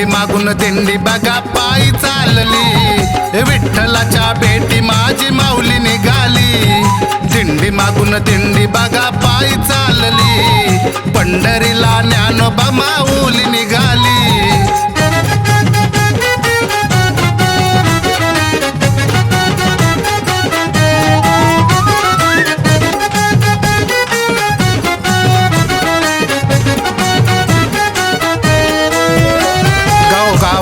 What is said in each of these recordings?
हे दिंडी मागून दिंडी बघा पायी चालली. विठ्ठलाच्या भेटी माझी माऊली निघाली. दिंडी मागून दिंडी बघा पायी चालली. पंढरीला ज्ञानोबा माऊली निघाली.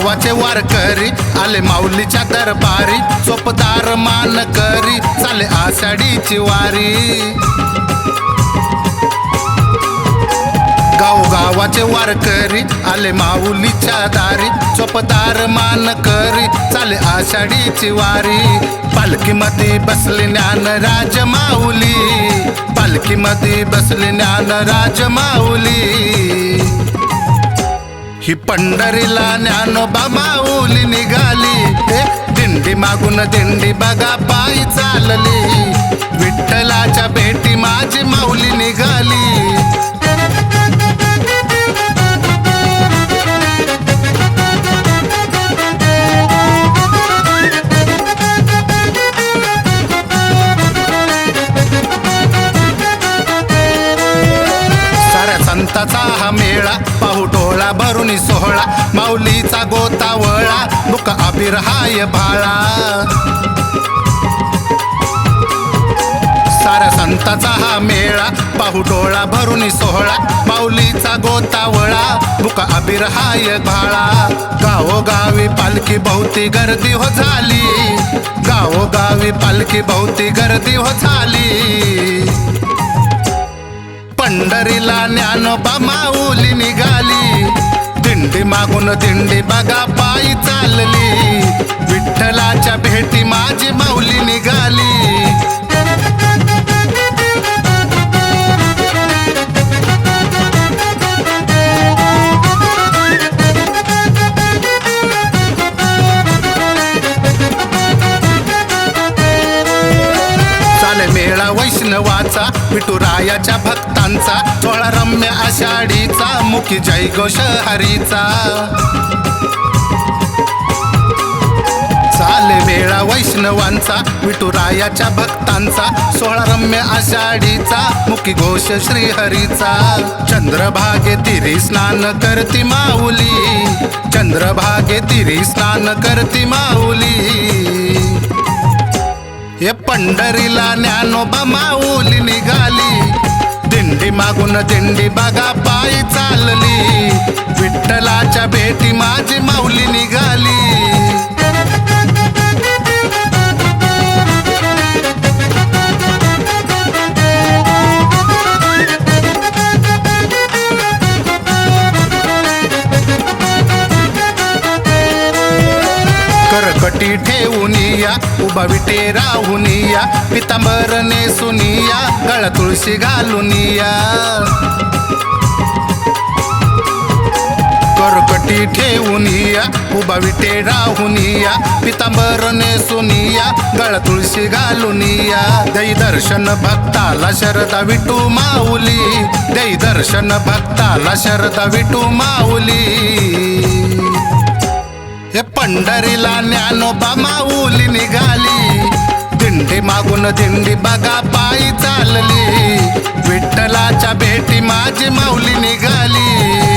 देवाचे वारकरी आले माऊलीच्या दरबारी चोपदार मान करी चाले आषाढीची वारी. गाव गावाचे वारकरी आले माऊलीच्या दारी चोपदार मान करी चाले आषाढीची वारी. पालखीमध्ये बसले ज्ञान राज माऊली पालखीमध्ये बसले ज्ञान राज माऊली. ही पंढरीला ज्ञानोबा माऊली निघाली. दिंडी मागून दिंडी बघा पायी चालली. विठ्ठलाच्या भेटी माझी माऊली निघाली. साऱ्या संताचा हा मेळा पाहू गोट्या भरून सोहळा माऊलीचा गोतावळा मुक अबिर हाय भाळा साऱ्या संताचा हा मेळा पाहू डोळा भरून सोहळा माऊलीचा गोतावळा मुक अबिर हाय भाळा गावोगावी पालखी भोवती गर्दी हो झाली. गावोगावी पालखी भोवती गर्दी हो झाली. पंढरीला ज्ञानोबा माऊली निघाली. दिंडी दिंडी बघा पायी चालली. विठ्ठलाच्या भेटी माझी माऊली निघाली. वैष्णवाचा विठुरायाच्या भक्तांचा थोडा रम्य आषाढीचा मुखी जय घोष हरीचा. चाले वेळा वैष्णवांचा विठुरायाच्या भक्तांचा सोळा रम्य आषाढीचा मुखी घोष श्रीहरीचा. चंद्रभागे तिरी स्नान करती माऊली चंद्रभागे तिरी स्नान करती माऊली. हे पंढरीला ज्ञानोबा माऊली निघाली. दिंडी मागून दिंडी बघा पायी चालली. विठ्ठलाच्या भेटी माझी माऊली निघाली. करकटी ठेवूनिया उभा विटे राहुनिया पितांबर नेसुनिया गळा तुळशी घालूनिया करकटी ठेवूनिया उभा विटे राहून पितांबर नेसुनिया गळा तुळशी घालूनिया दै दर्शन भक्ताला शरदा विटू माऊली दै दर्शन भक्ताला शरदा विटू माऊली. हे पंढरीला ज्ञानोबा माऊली निघाली. दिंडी मागून दिंडी बघा पायी चालली. विठ्ठलाच्या भेटी माझी माऊली निघाली.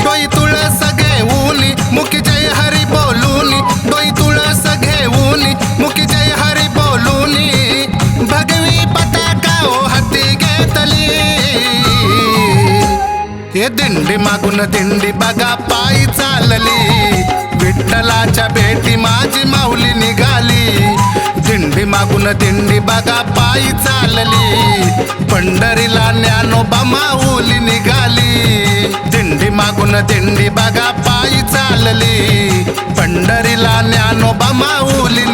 डोई तुळस घेऊन मुखी जय हरी बोलून. डोई तुळस घेऊन मुखी जय हरी बोलून. भगवी पताका ओ हाती घेतली. हे दिंडी मागून दिंडी बघा पायी चालली. विठ्ठला देवाच्या भेटी माझी माऊली निघाली. दिंडी मागून दिंडी बघा पायी चालली. पंढरीला ज्ञानोबा माऊली निघाली. दिंडी मागून दिंडी बघा पायी चालली. पंढरीला ज्ञानोबा माऊली